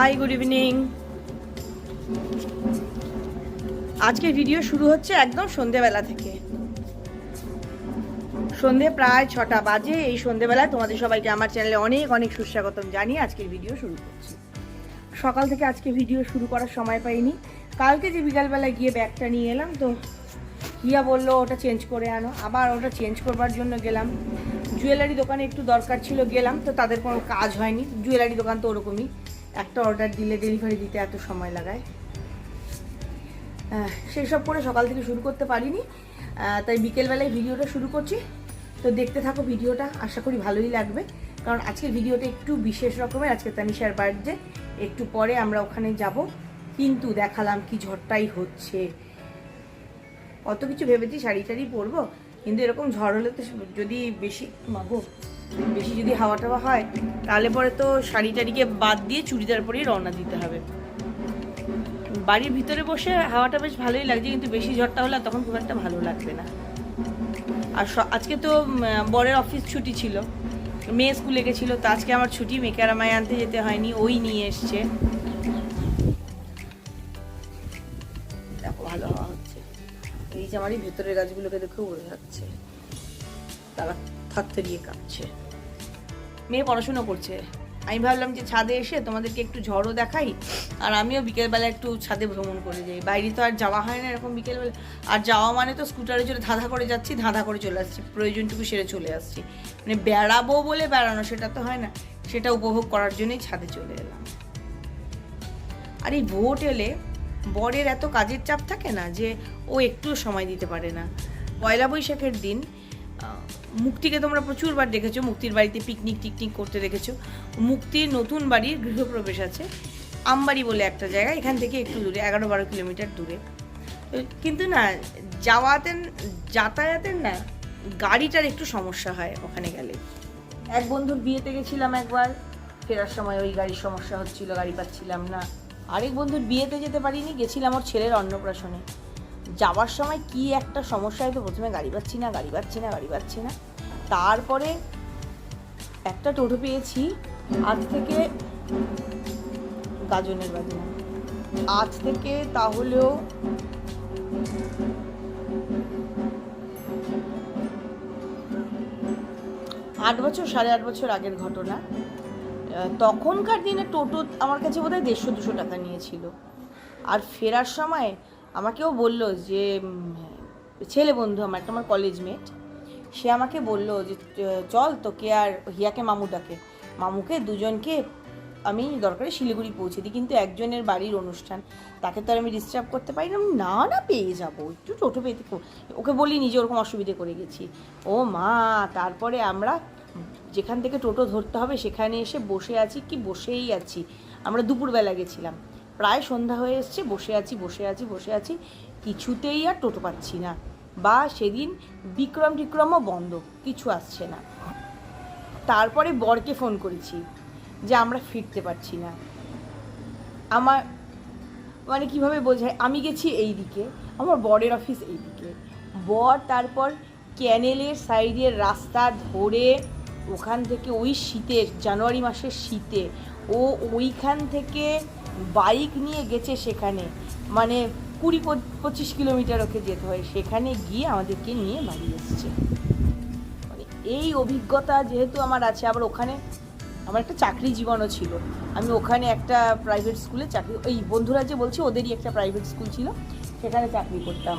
Hi good evening আজকের video শুরু হচ্ছে একদম সন্ধেবেলা থেকে। সন্ধে প্রায় ছটা বাজে। এই সন্ধেবেলায় তোমাদের সবাইকে আমার চ্যানেলে অনেক অনেক সুস্বাগতম জানিয়ে আজকের ভিডিও শুরু করছি। সকাল থেকে আজকে ভিডিও শুরু করার সময় পাইনি। কালকে যে বিকালবেলায় গিয়ে ব্যাগটা নিয়ে এলাম, তো হিয়া বলল ওটা চেঞ্জ করে আনো। আবার ওটা চেঞ্জ করবার জন্য গেলাম। জুয়েলারি দোকানে একটু দরকার ছিল, গেলাম, তো তাদের কোনো কাজ হয়নি। জুয়েলারি দোকান তো ওরকমই। একটা অর্ডার দিলে ডেলিভারি দিতে এত সময় লাগায়। সেই সব করে সকাল থেকে শুরু করতে পারিনি। তাই বিকেলবেলায় ভিডিওটা শুরু করছি। তো দেখতে থাকো ভিডিওটা, আশা করি ভালোই লাগবে। কারণ আজকের ভিডিওটা একটু বিশেষ রকমের, আজকে তানিশার বার্থডে একটু পরে আমরা ওখানে যাব। কিন্তু দেখালাম কি ঝড়টাই হচ্ছে। অত কিছু ভেবেছি শাড়ি টাড়ি পরবো, কিন্তু এরকম ঝড় হলে তো যদি বেশি, মাগো বেশি যদি হাওয়া টাওয়া হয়, তাহলে পরে তো শাড়ি টাড়িকে বাদ দিয়ে চুড়িদার পরেই রওনা দিতে হবে। বাড়ির ভিতরে বসে হাওয়াটা বেশ ভালোই লাগছে, কিন্তু বেশি ঝড়টা হলে তখন খুব একটা ভালো লাগবে না। আর আজকে তো বরের অফিস ছুটি ছিল। মেয়ে স্কুলে গেছিল, তো আজকে আমার ছুটি, মেয়েকে আর আমায় আনতে যেতে হয়নি, ওই নিয়ে এসছে। দেখো ভালো হাওয়া হচ্ছে। এই যে আমার এই ভেতরের গাছগুলোকে দেখেও বোঝা যাচ্ছে, তারা থাকতেরিয়ে কাঁপছে মেয়ে পড়াশুনো করছে। আমি ভাবলাম যে ছাদে এসে তোমাদেরকে একটু ঝড়ও দেখাই, আর আমিও বিকেলবেলা একটু ছাদে ভ্রমণ করে যাই। বাইরে তো আর যাওয়া হয় না এরকম বিকেলবেলা। আর যাওয়া মানে তো স্কুটারে চলে ধাঁধা করে যাচ্ছি, ধাঁধা করে চলে আসছি, প্রয়োজনটুকু সেরে চলে আসছি। মানে বেড়াবো বলে বেড়ানো, সেটা তো হয় না। সেটা উপভোগ করার জন্যই ছাদে চলে এলাম। আর এই ভোট এলে বরের এত কাজের চাপ থাকে না যে ও একটু সময় দিতে পারে না। পয়লা বৈশাখের দিন মুক্তিকে তোমরা প্রচুরবার দেখেছ, মুক্তির বাড়িতে পিকনিক টিকনিক করতে দেখেছ। মুক্তির নতুন বাড়ির গৃহপ্রবেশ আছে, আমবাড়ি বলে একটা জায়গা, এখান থেকে একটু দূরে এগারো বারো কিলোমিটার দূরে। কিন্তু না, যাওয়াতে, যাতায়াতের না, গাড়িটার একটু সমস্যা হয় ওখানে গেলে। এক বন্ধুর বিয়েতে গেছিলাম একবার, ফেরার সময় ওই গাড়ির সমস্যা হচ্ছিল, গাড়ি পাচ্ছিলাম না। আরেক বন্ধুর বিয়েতে যেতে পারিনি, গেছিলাম ওর ছেলের অন্নপ্রাশনে। যাওয়ার সময় কি একটা সমস্যা হয়তো, প্রথমে গাড়ি পাচ্ছি না, গাড়ি পাচ্ছি না, গাড়ি পাচ্ছি না। তারপরে একটা টোটো পেয়েছি। আজ থেকে গাজনের বাড়ি। না আজ থেকে তাহলেও আট বছর, সাড়ে আট বছর আগের ঘটনা। তখনকার দিনে টোটো আমার কাছে বোধহয় দেড়শো, দুশো টাকা নিয়েছিল। আর ফেরার সময় আমাকেও বলল যে ছেলে বন্ধু আমার, একটা আমার কলেজ মেট সে আমাকে বলল যে চল তোকে আর হিয়াকে মামু ডাকে মামুকে দুজনকে আমি দরকারে শিলিগুড়ি পৌঁছে দিই, কিন্তু একজনের বাড়ির অনুষ্ঠান। তাকে তো আর আমি ডিস্টার্ব করতে পারি না। না না, পেয়ে যাব। একটু টোটো পেতে ওকে বলি নিজে ওরকম অসুবিধে করে গেছি। ও মা, তারপরে আমরা যেখান থেকে টোটো ধরতে হবে সেখানে এসে বসে আছি কি? বসেই আছি। আমরা দুপুরবেলা গেছিলাম। প্রায় সন্ধ্যা হয়ে এসছে। বসে আছি বসে আছি বসে আছি। কিছুতেই আর টোটো পাচ্ছি না। বা সেদিন বিক্রম টিক্রমও বন্ধ, কিছু আসছে না। তারপরে বরকে ফোন করেছি যে আমরা ফিরতে পারছি না। আমার মানে কীভাবে বোঝায়? আমি গেছি এই দিকে, আমার বরের অফিস এই দিকে। বর তারপর ক্যানেলের সাইডের রাস্তা ধরে ওখান থেকে ওই শীতের, জানুয়ারি মাসের শীতে ও ওইখান থেকে বাইক নিয়ে গেছে সেখানে। মানে কুড়ি পঁচ- পঁচিশ কিলোমিটার ওকে যেতে হয়। সেখানে গিয়ে আমাদেরকে নিয়ে বাড়ি এসছে। মানে এই অভিজ্ঞতা যেহেতু আমার আছে, আবার ওখানে আমার একটা চাকরি জীবনও ছিল। আমি ওখানে একটা প্রাইভেট স্কুলে চাকরি, ওই বন্ধুরা যে বলছি ওদেরই একটা প্রাইভেট স্কুল ছিল, সেখানে চাকরি করতাম।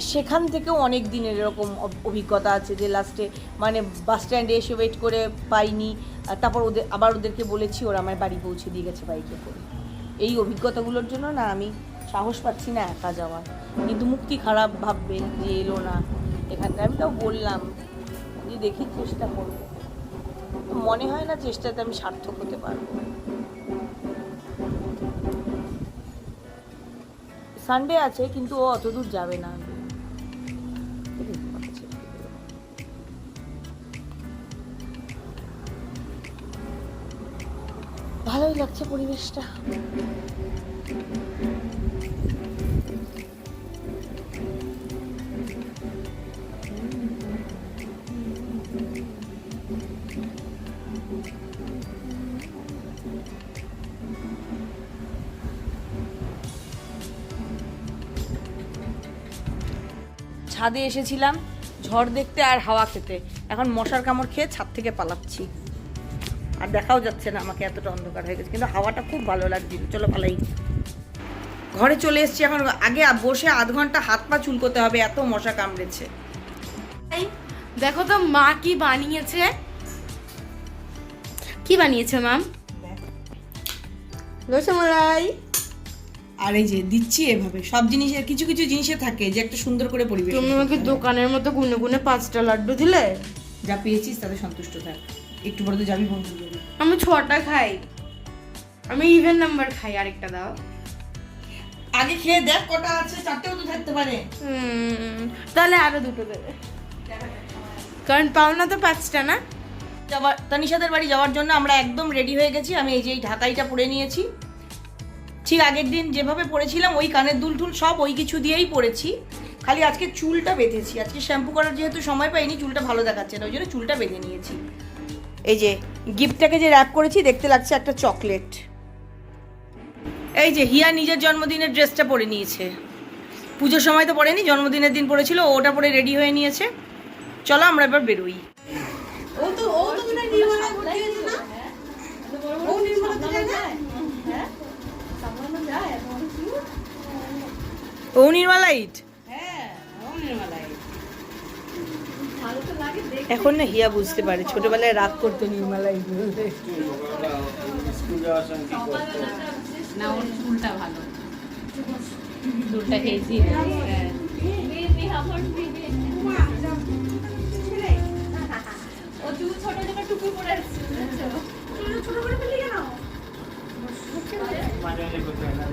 সেখান থেকেও অনেক দিনের এরকম অভিজ্ঞতা আছে যে লাস্টে মানে বাস স্ট্যান্ডে এসে ওয়েট করে পাইনি তারপর ওদের, আবার ওদেরকে বলেছি, ওরা আমার বাড়ি পৌঁছে দিয়ে গেছে বাইকে করে। এই অভিজ্ঞতাগুলোর জন্য না আমি সাহস পাচ্ছি না একা যাওয়ার। কিন্তু মুক্তি খারাপ ভাববে যে এলো না? এখানটা আমি তাও বললাম যে দেখি চেষ্টা করব। মনে হয় না চেষ্টাতে আমি সার্থক হতে পারব। সানডে আছে, কিন্তু ও অতদূর যাবে না। লাগছে পরিবেশটা। ছাদে এসেছিলাম, ঝড় দেখতে আর হাওয়া খেতে। এখন মশার কামড় খেয়ে ছাদ থেকে পালাচ্ছি। আর দেখাও যাচ্ছে না আমাকে এতটা অন্ধকার হয়ে গেছে। কিন্তু হাওয়াটা খুব ভালো লাগছিল। চলো পালাই। ঘরে চলে এসেছি এখন। আগে বসে আধ ঘণ্টা হাত পা চুলকোতে হবে এত মশা কামড়েছে। দেখো তো মা কি বানিয়েছে। কি বানিয়েছে মাম রসমালাই। আর এই যে দিচ্ছি এভাবে। সব জিনিসের কিছু কিছু জিনিসে থাকে যে একটা সুন্দর করে পরিবেশ তুমি আমাকে দোকানের মতো গুনে গুনে পাঁচটা লাড্ডু দিলে? যা পেয়েছিস তাতে সন্তুষ্ট থাক। একটু পরে তো যাবি বন্ধু। আমি ছটা খাই। আমি ইভেন নাম্বার খাই আরেকটা দাও। আগে খেয়ে দেখ কটা আছে চারটেও তো থাকতে পারে। হুম, তাহলে আরও দুটো দেবে। কারণ পাওনা তো পাঁচটা না? যাওয়ার তানিশাদের বাড়ি যাওয়ার জন্য আমরা একদম রেডি হয়ে গেছি। আমি এই যে এই ঢাকাইটা পরে নিয়েছি। ঠিক আগের দিন যেভাবে পরেছিলাম ওই কানের দুল টুল সব ওই কিছু দিয়েই পরেছি। খালি আজকে চুলটা বেঁধেছি। আজকে শ্যাম্পু করার যেহেতু সময় পাইনি চুলটা ভালো দেখাচ্ছে না ওই জন্য চুলটা বেঁধে নিয়েছি। এই যে গিফটটাকে যে র্যাপ করেছি দেখতে লাগছে একটা চকলেট এই যে হিয়া নিজের জন্মদিনের ড্রেসটা পরে নিয়েছে। পুজোর সময় তো পরেনি জন্মদিনের দিন পরেছিল ও ওটা পরে রেডি হয়ে নিয়েছে। চলো আমরা এবার বেরোই। ও নির্মালাইট এখন না হিয়া বুঝতে পারে ছোটবেলায় রাগ করতো নির্মালাইট বলতে স্কুল যাওয়ার সময় কি না ওর চুলটা ভালো। চুলটা খেয়েছি ও চুল ছোট ছোট টুকু পরে মাঝে মাঝে করতে হয় না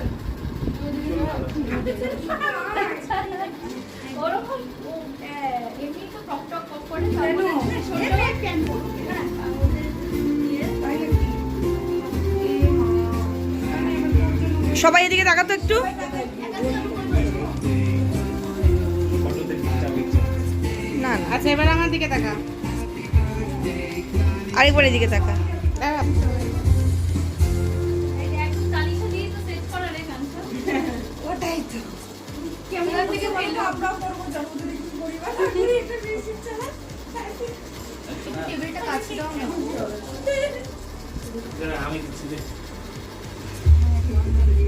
সবাই এদিকে তাকাতো একটু। না না। আচ্ছা এবার আমার দিকে তাকা। আরেকবার এদিকে তাকা। ওটাই তো। আমি দিচ্ছি দে।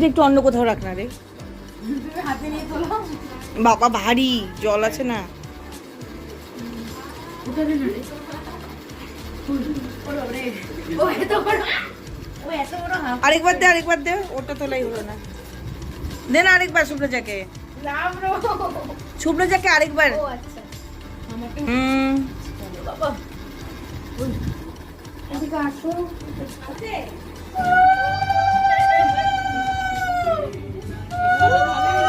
এটা একটু অন্য কোথাও রাখ না রে। বাবা, ভারী। জল আছে না। আরেকবার দে আরেকবার দে। ওটা তোলাই হলো না। দে না আরেকবার রো শুভ্রজাকে আরেকবার। হুম। এদিকে ちょっと食べる。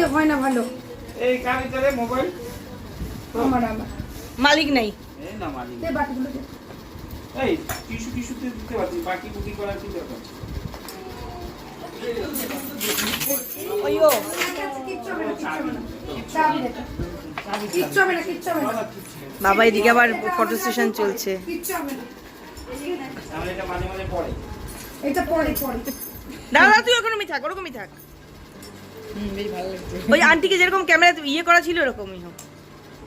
দিয়ে হয় না ভালো। এই কার মোবাইল? আমার আমার। মালিক নাই। এই না মালিক দে। এই টিস্যু টিস্যুতে দিতে পারছি বাকি বুকি করার কি দরকার? ওইও। বাবা এদিকে আবার ফটো সেশন চলছে। দাদা তুই ওরকমই থাক ওরকমই থাক। ওই আন্টিকে যেরকম ক্যামেরা ইয়ে করা ছিল ওরকমই হোক।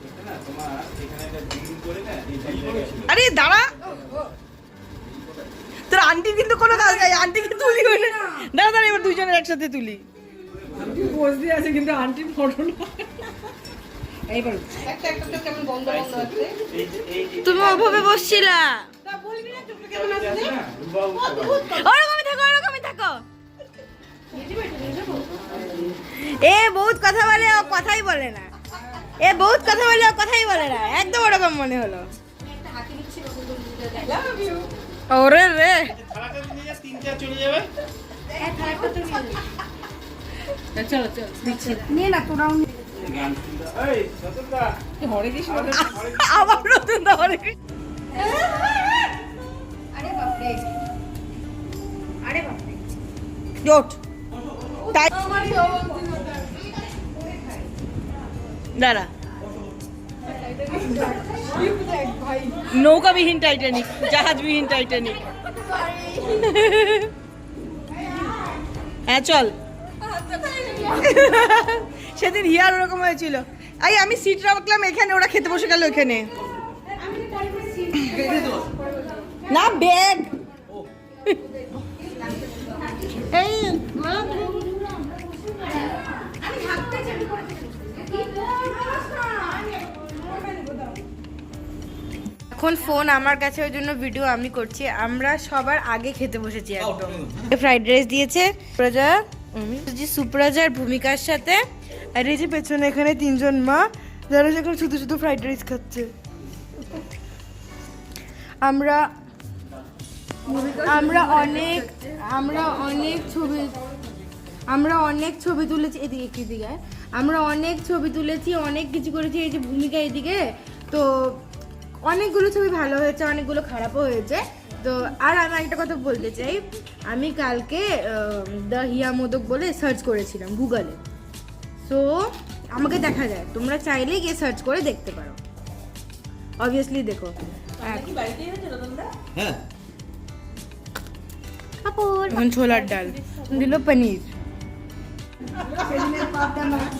এটা না তোমার এখানে একটা ডিগ্রি করে না এই জায়গায় ছিল। আরে দাঁড়া। তোর আন্টি কিন্তু কোনো কাজ নাই আন্টি আন্টিকে তুলি না। দাঁড়া দাঁড়া এবার দুজনের একসাথে তুলি। বসে আছে কিন্তু আন্টি ফটো না। এইবার একটা একটা তো কেমন বন্ধ বন্ধ আছে এই এই তুমি ওভাবে বসছিলা। পারবে। ওরকমই থাকো ওরকমই থাকো। এ বহুত কথা বলে ও কথাই বলে না। এ বহুত কথা বলে ও কথাই বলে না। একদম ওরকম মনে হলো। ওরে রে। চলে। চলো নিয়ে না তোরাও আবার নতুন আরে বাপরে আরে বাপরে। জোট। তাই দাঁড়া। নৌকাবিহীন টাইটানিক, জাহাজবিহীন টাইটানিক। হ্যাঁ চল। সেদিন হিয়ার ওরকম হয়েছিল। এই আমি সিট রাখলাম এখানে, ওরা খেতে বসে গেল এখানে না, ব্যাগ। এই এখন ফোন আমার কাছে ওই জন্য ভিডিও আমি করছি। আমরা সবার আগে খেতে বসেছি একদম। ফ্রাইড রাইস দিয়েছে। প্রজা যে সুপ্রাজার ভূমিকার সাথে। আর এই যে পেছনে এখানে তিনজন মা যারা এখন শুধু শুধু ফ্রাইড রাইস খাচ্ছে। আমরা আমরা অনেক আমরা অনেক ছবি আমরা অনেক ছবি তুলেছি। এদিকে কি দিকে আমরা অনেক ছবি তুলেছি অনেক কিছু করেছি এই যে ভূমিকা এদিকে। তো অনেকগুলো ছবি ভালো হয়েছে অনেকগুলো খারাপও হয়েছে। তো আর আমি একটা কথা বলতে চাই আমি কালকে দ্য হিয়া মোদক বলে সার্চ করেছিলাম গুগলে সো আমাকে দেখা যায় তোমরা চাইলেই গিয়ে সার্চ করে দেখতে পারো। অবভিয়াসলি দেখো। এখন ছোলার ডাল। দিল পনির। সেদিনের পাবদা মাছ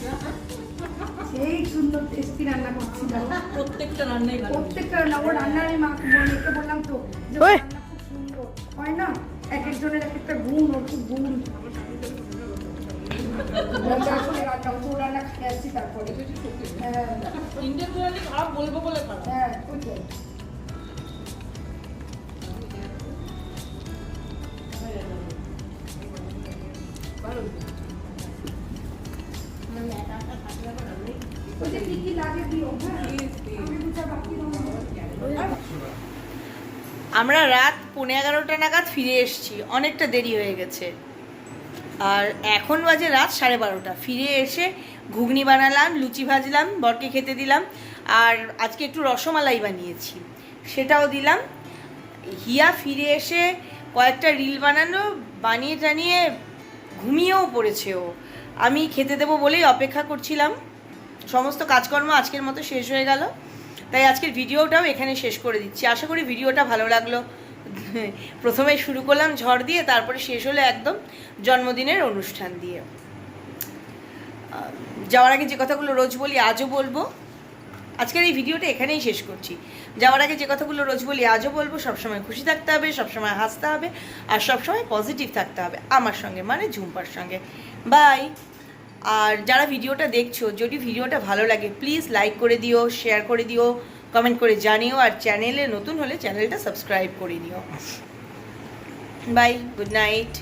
সেই সুন্দর টেস্টি রান্না করছিল। প্রত্যেকটা রান্নাই প্রত্যেকটা রান্না। ও রান্নার আমি মাকে বললাম তো যে রান্না খুব সুন্দর। হয় না? এক একজনের এক একটা গুণ। ওর খুব গুণ তারপরে। হ্যাঁ। বলব বলে হ্যাঁ আমরা রাত পৌনে এগারোটা নাগাদ ফিরে এসেছি। অনেকটা দেরি হয়ে গেছে। আর এখন বাজে রাত সাড়ে বারোটা। ফিরে এসে ঘুগনি বানালাম, লুচি ভাজলাম, বরকে খেতে দিলাম, আর আজকে একটু রসমালাই বানিয়েছি। সেটাও দিলাম। হিয়া ফিরে এসে কয়েকটা রিল বানানো বানিয়ে টানিয়ে ঘুমিয়েও পড়েছে ও। আমি খেতে দেবো বলেই অপেক্ষা করছিলাম। সমস্ত কাজকর্ম আজকের মতো শেষ হয়ে গেল। তাই আজকের ভিডিওটাও এখানে শেষ করে দিচ্ছি। আশা করি ভিডিওটা ভালো লাগল। প্রথমে শুরু করলাম ঝড় দিয়ে, তারপরে শেষ হলো একদম জন্মদিনের অনুষ্ঠান দিয়ে। যাওয়ার আগে যে কথাগুলো রোজ বলি, আজও বলব, আজকের এই ভিডিওটা এখানেই শেষ করছি। যাওয়ার আগে যে কথাগুলো রোজ বলি, আজও বলব, সবসময় খুশি থাকতে হবে, সবসময় হাসতে হবে, আর সবসময় পজিটিভ থাকতে হবে, আমার সঙ্গে মানে ঝুম্পার সঙ্গে। বাই আর যারা ভিডিওটা দেখছ, যদি ভিডিওটা ভালো লাগে প্লিজ লাইক করে দিও শেয়ার করে দিও কমেন্ট করে জানিও, আর চ্যানেলে নতুন হলে চ্যানেলটা সাবস্ক্রাইব করে নিও বাই গুড নাইট